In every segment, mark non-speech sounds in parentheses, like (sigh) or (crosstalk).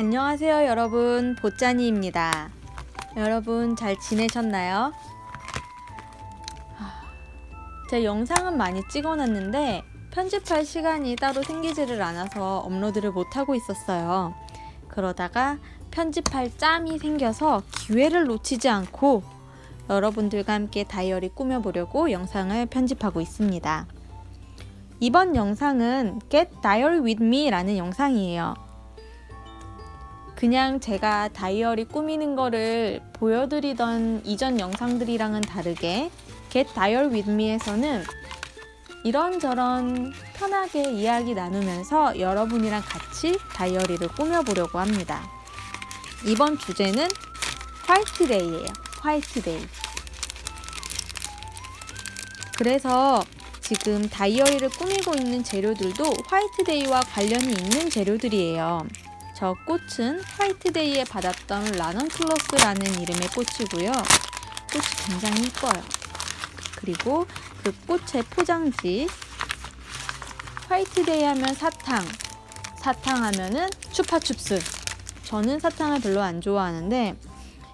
안녕하세요, 여러분. 보짜니입니다. 여러분 잘 지내셨나요? 하, 제 영상은 많이 찍어놨는데 편집할 시간이 따로 생기지를 않아서 업로드를 못하고 있었어요. 그러다가 편집할 짬이 생겨서 기회를 놓치지 않고 여러분들과 함께 다이어리 꾸며보려고 영상을 편집하고 있습니다. 이번 영상은 Get Diary with Me 라는 영상이에요. 그냥 제가 다이어리 꾸미는 거를 보여드리던 이전 영상들이랑은 다르게 Get Diary with Me에서는 이런저런 편하게 이야기 나누면서 여러분이랑 같이 다이어리를 꾸며보려고 합니다. 이번 주제는 화이트데이예요. 화이트데이. 그래서 지금 다이어리를 꾸미고 있는 재료들도 화이트데이와 관련이 있는 재료들이에요. 저 꽃은 화이트데이에 받았던 라넌클로스라는 이름의 꽃이고요. 꽃이 굉장히 이뻐요. 그리고 그 꽃의 포장지 화이트데이 하면 사탕, 사탕 하면은 추파춥스. 저는 사탕을 별로 안 좋아하는데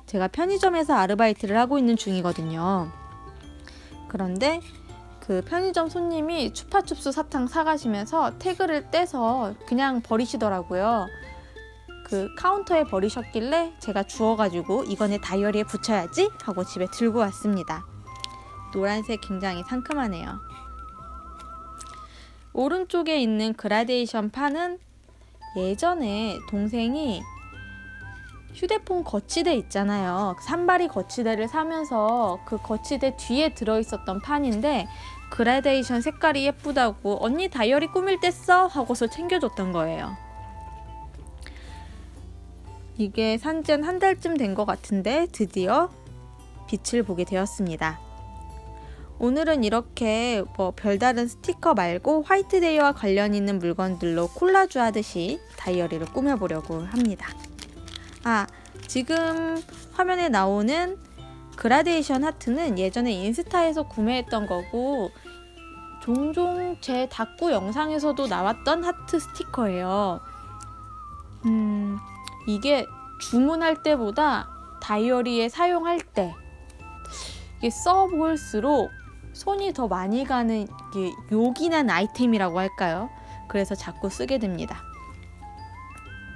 제가 편의점에서 아르바이트를 하고 있는 중이거든요. 그런데 그 편의점 손님이 추파춥스 사탕 사가시면서 태그를 떼서 그냥 버리시더라고요. 그 카운터에 버리셨길래 제가 주워가지고 이번에 다이어리에 붙여야지 하고 집에 들고 왔습니다. 노란색 굉장히 상큼하네요. 오른쪽에 있는 그라데이션 판은 예전에 동생이 휴대폰 거치대 있잖아요. 산발이 거치대를 사면서 그 거치대 뒤에 들어있었던 판인데 그라데이션 색깔이 예쁘다고 언니 다이어리 꾸밀 때 써? 하고서 챙겨줬던 거예요. 이게 산지 한 달쯤 된 것 같은데 드디어 빛을 보게 되었습니다. 오늘은 이렇게 뭐 별다른 스티커 말고 화이트데이와 관련 있는 물건들로 콜라주 하듯이 다이어리를 꾸며보려고 합니다. 아, 지금 화면에 나오는 그라데이션 하트는 예전에 인스타에서 구매했던 거고 종종 제 닭구 영상에서도 나왔던 하트 스티커예요. 음, 이게 주문할 때보다 다이어리에 사용할 때 이게 써볼수록 손이 더 많이 가는 이게 요긴한 아이템이라고 할까요? 그래서 자꾸 쓰게 됩니다.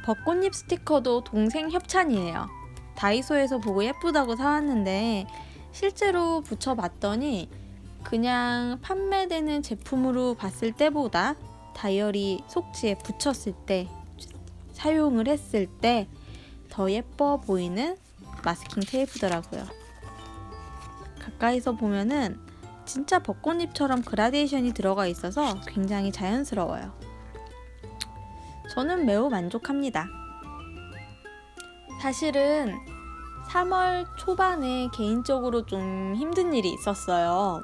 벚꽃잎 스티커도 동생 협찬이에요. 다이소에서 보고 예쁘다고 사왔는데 실제로 붙여봤더니 그냥 판매되는 제품으로 봤을 때보다 다이어리 속지에 붙였을 때 사용을 했을 때 더 예뻐 보이는 마스킹 테이프더라고요. 가까이서 보면은 진짜 벚꽃잎처럼 그라데이션이 들어가 있어서 굉장히 자연스러워요. 저는 매우 만족합니다. 사실은 3월 초반에 개인적으로 좀 힘든 일이 있었어요.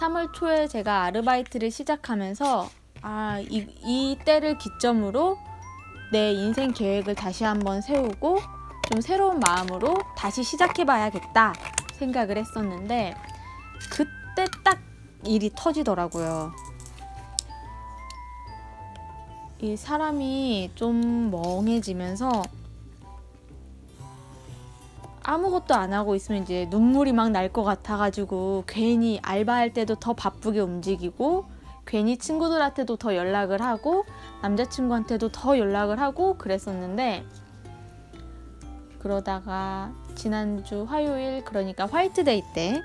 3월 초에 제가 아르바이트를 시작하면서 아, 이, 이 때를 기점으로 내 인생 계획을 다시 한번 세우고 좀 새로운 마음으로 다시 시작해 봐야겠다 생각을 했었는데 그때 딱 일이 터지더라고요. 이 사람이 좀 멍해지면서 아무것도 안 하고 있으면 이제 눈물이 막 날 것 같아가지고 괜히 알바할 때도 더 바쁘게 움직이고 괜히 친구들한테도 더 연락을 하고 남자친구한테도 더 연락을 하고 그랬었는데 그러다가 지난주 화요일 그러니까 화이트데이 때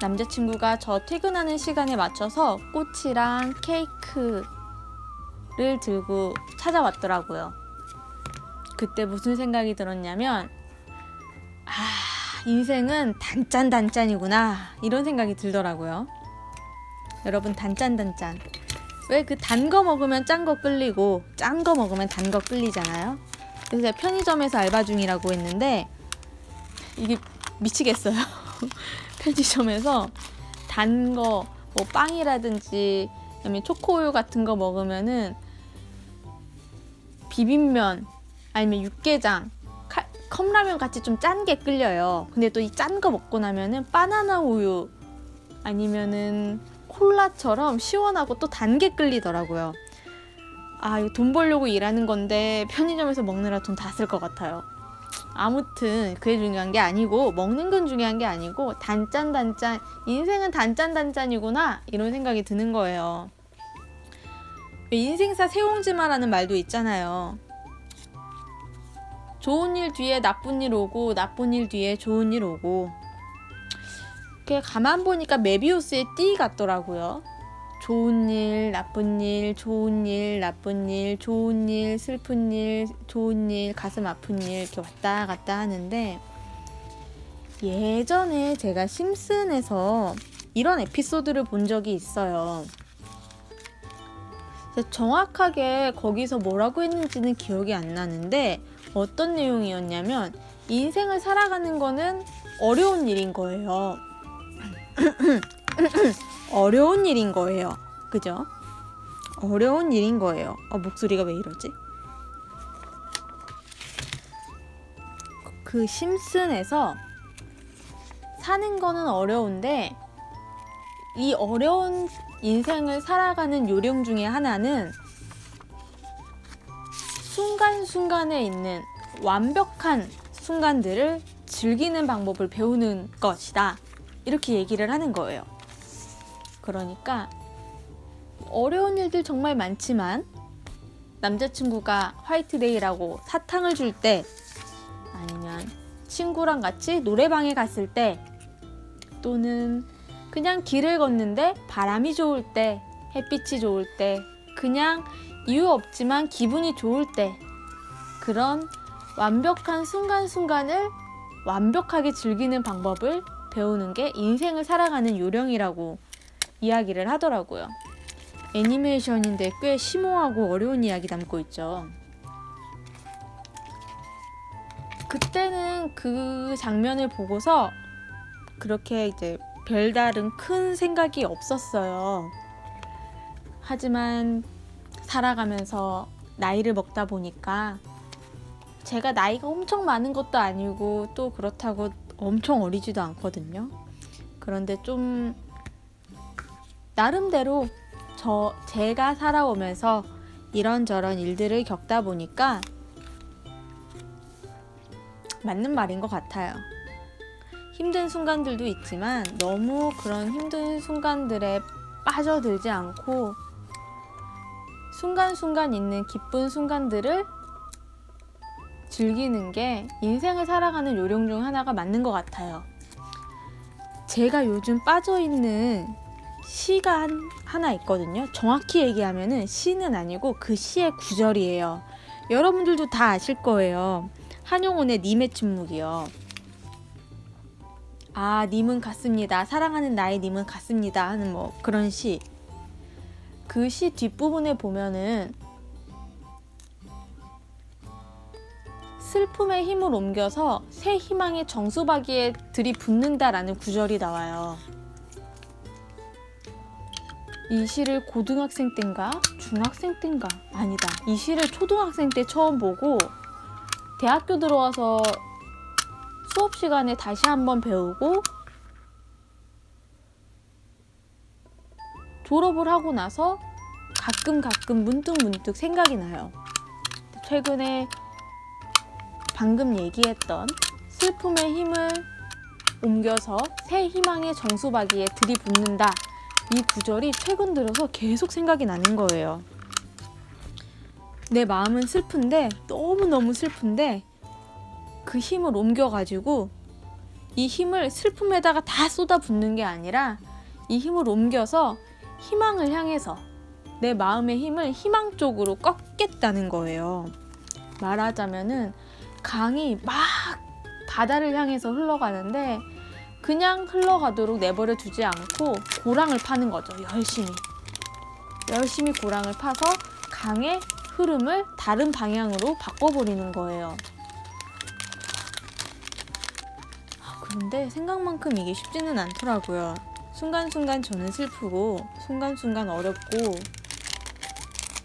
남자친구가 저 퇴근하는 시간에 맞춰서 꽃이랑 케이크를 들고 찾아왔더라고요. 그때 무슨 생각이 들었냐면 아 인생은 단짠 단짠이구나 이런 생각이 들더라고요. 여러분 단짠 단짠 왜 그 단 거 먹으면 짠 거 끌리고 짠 거 먹으면 단 거 끌리잖아요. 그래서 편의점에서 알바 중이라고 했는데 이게 미치겠어요. (laughs) 편의점에서 단 거 뭐 빵이라든지 그다음에 초코우유 같은 거 먹으면은 비빔면 아니면 육개장 칼- 컵라면 같이 좀 짠 게 끌려요. 근데 또 이 짠 거 먹고 나면은 바나나 우유 아니면은 콜라처럼 시원하고 또 단 게 끌리더라고요. 아, 이거 돈 벌려고 일하는 건데 편의점에서 먹느라 돈 다 쓸 것 같아요. 아무튼 그게 중요한 게 아니고 먹는 건 중요한 게 아니고 단짠 단짠 인생은 단짠 단짠이구나 이런 생각이 드는 거예요. 인생사 세옹지마라는 말도 있잖아요. 좋은 일 뒤에 나쁜 일 오고 나쁜 일 뒤에 좋은 일 오고 그게 가만 보니까 메비우스의 띠 같더라고요. 좋은 일, 나쁜 일, 좋은 일, 나쁜 일, 좋은 일, 슬픈 일, 좋은 일, 가슴 아픈 일 이렇게 왔다 갔다 하는데 예전에 제가 심슨에서 이런 에피소드를 본 적이 있어요. 정확하게 거기서 뭐라고 했는지는 기억이 안 나는데 어떤 내용이었냐면 인생을 살아가는 거는 어려운 일인 거예요. (coughs) 어려운 일인 거예요. 그죠? 어려운 일인 거예요. 어, 목소리가 왜 이러지? 그 심슨에서 사는 거는 어려운데 이 어려운 인생을 살아가는 요령 중에 하나는 순간순간에 있는 완벽한 순간들을 즐기는 방법을 배우는 것이다. 이렇게 얘기를 하는 거예요. 그러니까 어려운 일들 정말 많지만 남자친구가 화이트데이라고 사탕을 줄 때 아니면 친구랑 같이 노래방에 갔을 때 또는 그냥 길을 걷는데 바람이 좋을 때 햇빛이 좋을 때 그냥 이유 없지만 기분이 좋을 때 그런 완벽한 순간순간을 완벽하게 즐기는 방법을 배우는 게 인생을 살아가는 요령이라고 이야기를 하더라고요. 애니메이션인데 꽤 심오하고 어려운 이야기 담고 있죠. 그때는 그 장면을 보고서 그렇게 이제 별다른 큰 생각이 없었어요. 하지만 살아가면서 나이를 먹다 보니까 제가 나이가 엄청 많은 것도 아니고 또 그렇다고 엄청 어리지도 않거든요. 그런데 좀 나름대로 저 제가 살아오면서 이런저런 일들을 겪다 보니까 맞는 말인 것 같아요. 힘든 순간들도 있지만 너무 그런 힘든 순간들에 빠져들지 않고 순간순간 있는 기쁜 순간들을 즐기는 게 인생을 살아가는 요령 중 하나가 맞는 것 같아요. 제가 요즘 빠져있는 시가 한, 하나 있거든요. 정확히 얘기하면은 시는 아니고 그 시의 구절이에요. 여러분들도 다 아실 거예요. 한용운의 님의 침묵이요. 아, 님은 같습니다. 사랑하는 나의 님은 같습니다. 하는 뭐 그런 시. 그 시 뒷부분에 보면은 슬픔의 힘을 옮겨서 새 희망의 정수박이에 들이붓는다라는 구절이 나와요. 이 시를 고등학생 땐가 중학생 땐가 아니다. 이 시를 초등학생 때 처음 보고 대학교 들어와서 수업 시간에 다시 한번 배우고 졸업을 하고 나서 가끔 가끔 문득 문득 생각이 나요. 최근에 방금 얘기했던 슬픔의 힘을 옮겨서 새 희망의 정수박이에 들이붓는다. 이 구절이 최근 들어서 계속 생각이 나는 거예요. 내 마음은 슬픈데 너무너무 슬픈데 그 힘을 옮겨가지고 이 힘을 슬픔에다가 다 쏟아붓는 게 아니라 이 힘을 옮겨서 희망을 향해서 내 마음의 힘을 희망 쪽으로 꺾겠다는 거예요. 말하자면은 강이 막 바다를 향해서 흘러가는데 그냥 흘러가도록 내버려 두지 않고 고랑을 파는 거죠. 열심히. 열심히 고랑을 파서 강의 흐름을 다른 방향으로 바꿔버리는 거예요. 아, 그런데 생각만큼 이게 쉽지는 않더라고요. 순간순간 저는 슬프고, 순간순간 어렵고,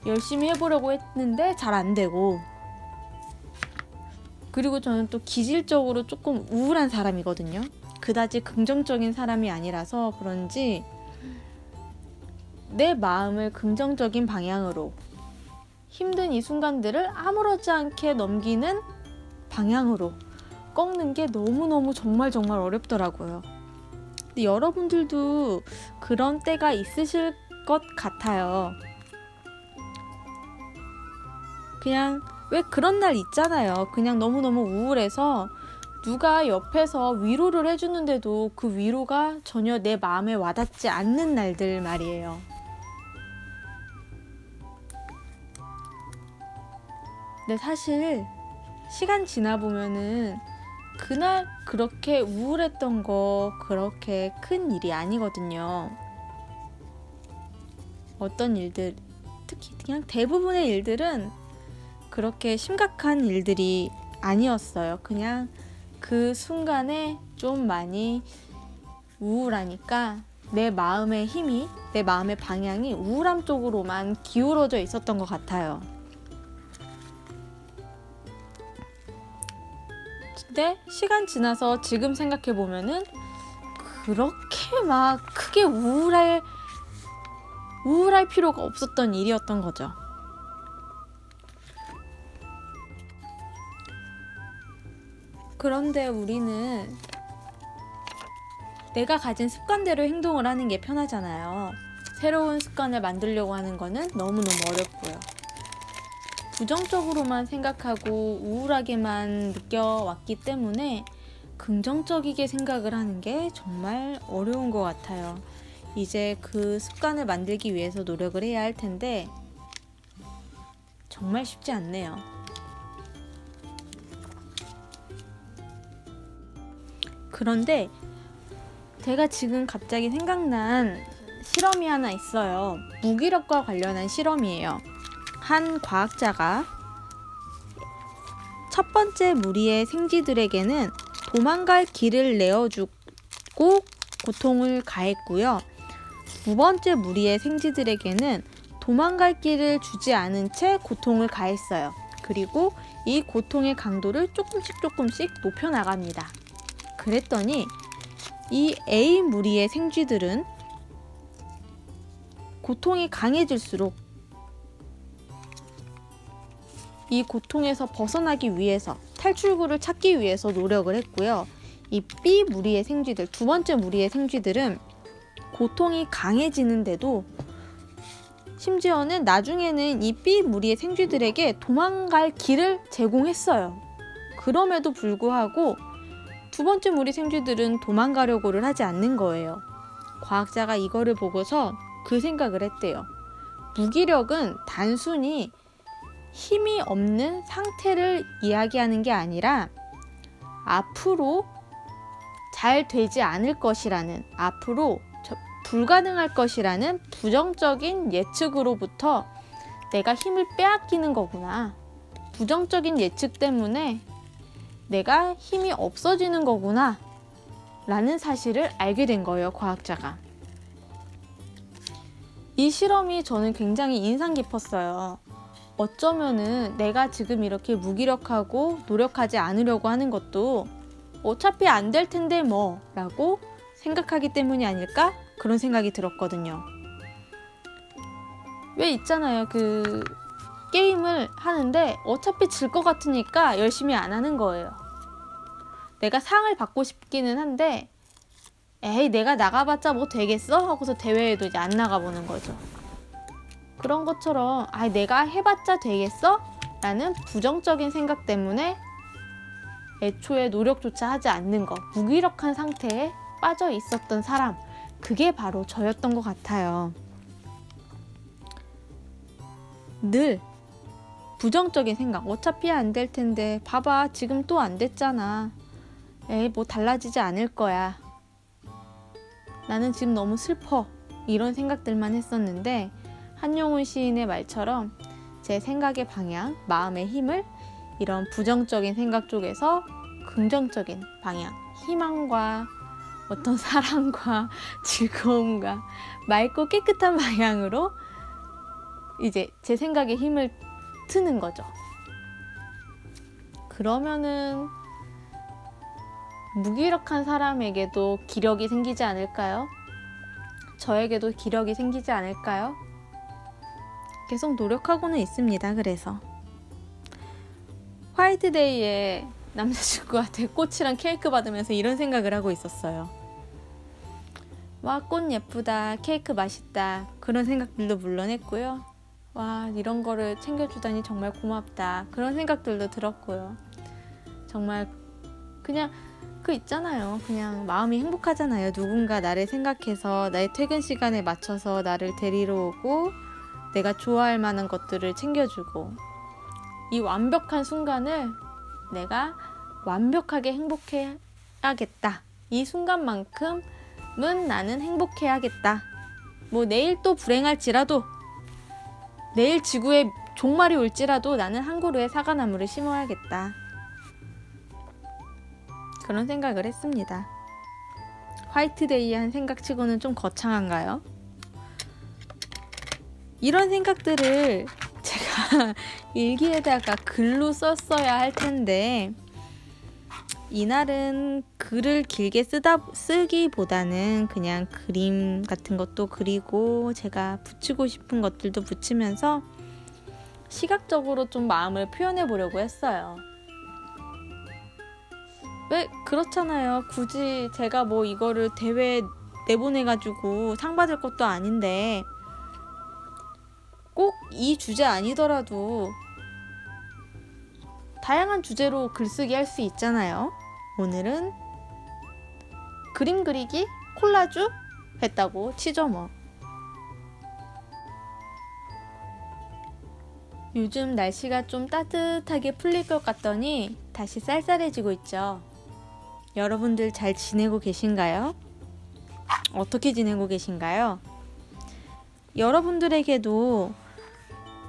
열심히 해보려고 했는데 잘 안 되고, 그리고 저는 또 기질적으로 조금 우울한 사람이거든요. 그다지 긍정적인 사람이 아니라서 그런지 내 마음을 긍정적인 방향으로 힘든 이 순간들을 아무렇지 않게 넘기는 방향으로 꺾는 게 너무너무 정말 정말 어렵더라고요. 근데 여러분들도 그런 때가 있으실 것 같아요. 그냥 왜 그런 날 있잖아요. 그냥 너무너무 우울해서 누가 옆에서 위로를 해주는데도 그 위로가 전혀 내 마음에 와닿지 않는 날들 말이에요. 근데 사실 시간 지나 보면은 그날 그렇게 우울했던 거 그렇게 큰 일이 아니거든요. 어떤 일들, 특히 그냥 대부분의 일들은 그렇게 심각한 일들이 아니었어요. 그냥 그 순간에 좀 많이 우울하니까 내 마음의 힘이, 내 마음의 방향이 우울함 쪽으로만 기울어져 있었던 것 같아요. 근데 시간 지나서 지금 생각해 보면은 그렇게 막 크게 우울할 우울할 필요가 없었던 일이었던 거죠. 그런데 우리는 내가 가진 습관대로 행동을 하는 게 편하잖아요. 새로운 습관을 만들려고 하는 거는 너무너무 어렵고요. 부정적으로만 생각하고 우울하게만 느껴왔기 때문에 긍정적이게 생각을 하는 게 정말 어려운 것 같아요. 이제 그 습관을 만들기 위해서 노력을 해야 할 텐데 정말 쉽지 않네요. 그런데 제가 지금 갑자기 생각난 실험이 하나 있어요. 무기력과 관련한 실험이에요. 한 과학자가 첫 번째 무리의 생쥐들에게는 도망갈 길을 내어주고 고통을 가했고요. 두 번째 무리의 생쥐들에게는 도망갈 길을 주지 않은 채 고통을 가했어요. 그리고 이 고통의 강도를 조금씩 조금씩 높여 나갑니다. 그랬더니 이 A 무리의 생쥐들은 고통이 강해질수록 이 고통에서 벗어나기 위해서 탈출구를 찾기 위해서 노력을 했고요. 이 B 무리의 생쥐들, 두 번째 무리의 생쥐들은 고통이 강해지는데도 심지어는 나중에는 이 B 무리의 생쥐들에게 도망갈 길을 제공했어요. 그럼에도 불구하고 두 번째 무리 생쥐들은 도망가려고를 하지 않는 거예요. 과학자가 이거를 보고서 그 생각을 했대요. 무기력은 단순히 힘이 없는 상태를 이야기하는 게 아니라 앞으로 잘 되지 않을 것이라는 앞으로 불가능할 것이라는 부정적인 예측으로부터 내가 힘을 빼앗기는 거구나. 부정적인 예측 때문에 내가 힘이 없어지는 거구나. 라는 사실을 알게 된 거예요, 과학자가. 이 실험이 저는 굉장히 인상 깊었어요. 어쩌면은 내가 지금 이렇게 무기력하고 노력하지 않으려고 하는 것도 어차피 안 될 텐데 뭐 라고 생각하기 때문이 아닐까? 그런 생각이 들었거든요. 왜 있잖아요. 그 게임을 하는데 어차피 질 것 같으니까 열심히 안 하는 거예요. 내가 상을 받고 싶기는 한데 에이 내가 나가봤자 뭐 되겠어? 하고서 대회에도 이제 안 나가보는 거죠. 그런 것처럼 아 내가 해봤자 되겠어? 라는 부정적인 생각 때문에 애초에 노력조차 하지 않는 것 무기력한 상태에 빠져 있었던 사람 그게 바로 저였던 것 같아요. 늘 부정적인 생각. 어차피 안 될 텐데. 봐봐 지금 또 안 됐잖아. 에이 뭐 달라지지 않을 거야. 나는 지금 너무 슬퍼. 이런 생각들만 했었는데 한용운 시인의 말처럼 제 생각의 방향, 마음의 힘을 이런 부정적인 생각 쪽에서 긍정적인 방향, 희망과 어떤 (laughs) 사랑과 즐거움과 맑고 깨끗한 방향으로 이제 제 생각에 힘을 트는 거죠. 그러면은 무기력한 사람에게도 기력이 생기지 않을까요? 저에게도 기력이 생기지 않을까요? 계속 노력하고는 있습니다. 그래서 화이트데이에 남자친구한테 꽃이랑 케이크 받으면서 이런 생각을 하고 있었어요. 와, 꽃 예쁘다. 케이크 맛있다. 그런 생각들도 물론 했고요. 와, 이런 거를 챙겨주다니 정말 고맙다. 그런 생각들도 들었고요. 정말 그냥 그 있잖아요. 그냥 마음이 행복하잖아요. 누군가 나를 생각해서 나의 퇴근 시간에 맞춰서 나를 데리러 오고 내가 좋아할 만한 것들을 챙겨주고 이 완벽한 순간을 내가 완벽하게 행복해야겠다. 이 순간만큼은 나는 행복해야겠다. 뭐 내일 또 불행할지라도 내일 지구에 종말이 올지라도 나는 한 그루의 사과나무를 심어야겠다. 그런 생각을 했습니다. 화이트데이의 한 생각치고는 좀 거창한가요? 이런 생각들을 제가 (laughs) 일기에다가 글로 썼어야 할 텐데 이날은 글을 길게 쓰다 쓰기보다는 그냥 그림 같은 것도 그리고 제가 붙이고 싶은 것들도 붙이면서 시각적으로 좀 마음을 표현해 보려고 했어요. 왜 그렇잖아요. 굳이 제가 뭐 이거를 대회 내보내 가지고 상 받을 것도 아닌데 꼭 이 주제 아니더라도 다양한 주제로 글쓰기 할 수 있잖아요. 오늘은 그림 그리기 콜라주 했다고 치죠 뭐. 요즘 날씨가 좀 따뜻하게 풀릴 것 같더니 다시 쌀쌀해지고 있죠. 여러분들 잘 지내고 계신가요? 어떻게 지내고 계신가요? 여러분들에게도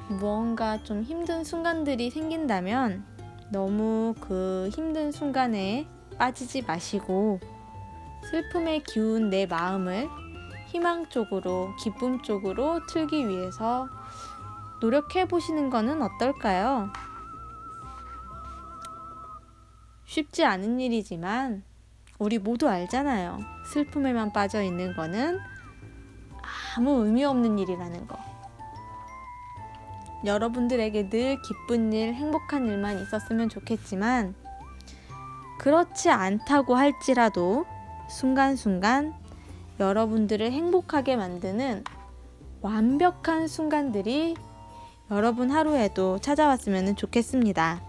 무언가 좀 힘든 순간들이 생긴다면 너무 그 힘든 순간에 빠지지 마시고 슬픔에 기운 내 마음을 희망 쪽으로 기쁨 쪽으로 틀기 위해서 노력해 보시는 거는 어떨까요? 쉽지 않은 일이지만 우리 모두 알잖아요. 슬픔에만 빠져 있는 거는 아무 의미 없는 일이라는 거. 여러분들에게 늘 기쁜 일, 행복한 일만 있었으면 좋겠지만, 그렇지 않다고 할지라도 순간순간 여러분들을 행복하게 만드는 완벽한 순간들이 여러분 하루에도 찾아왔으면 좋겠습니다.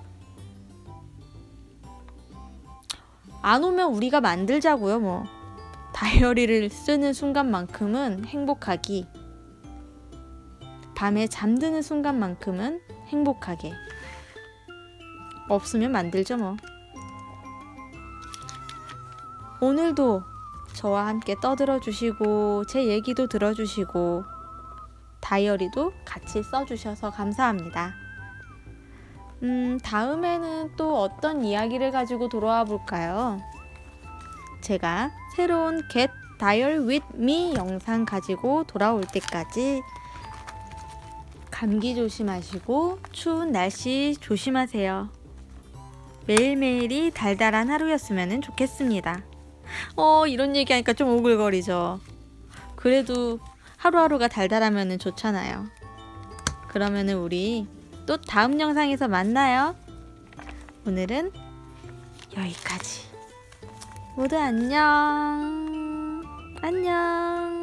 안 오면 우리가 만들자고요, 뭐. 다이어리를 쓰는 순간만큼은 행복하기. 밤에 잠드는 순간만큼은 행복하게. 없으면 만들죠, 뭐. 오늘도 저와 함께 떠들어 주시고, 제 얘기도 들어 주시고, 다이어리도 같이 써 주셔서 감사합니다. 음, 다음에는 또 어떤 이야기를 가지고 돌아와 볼까요? 제가 새로운 Dial with Me 영상 가지고 돌아올 때까지 감기 조심하시고 추운 날씨 조심하세요. 매일매일이 달달한 하루였으면 좋겠습니다. 어, 이런 얘기하니까 좀 오글거리죠. 그래도 하루하루가 달달하면 좋잖아요. 그러면은 우리 또 다음 영상에서 만나요. 오늘은 여기까지. 모두 안녕. 안녕.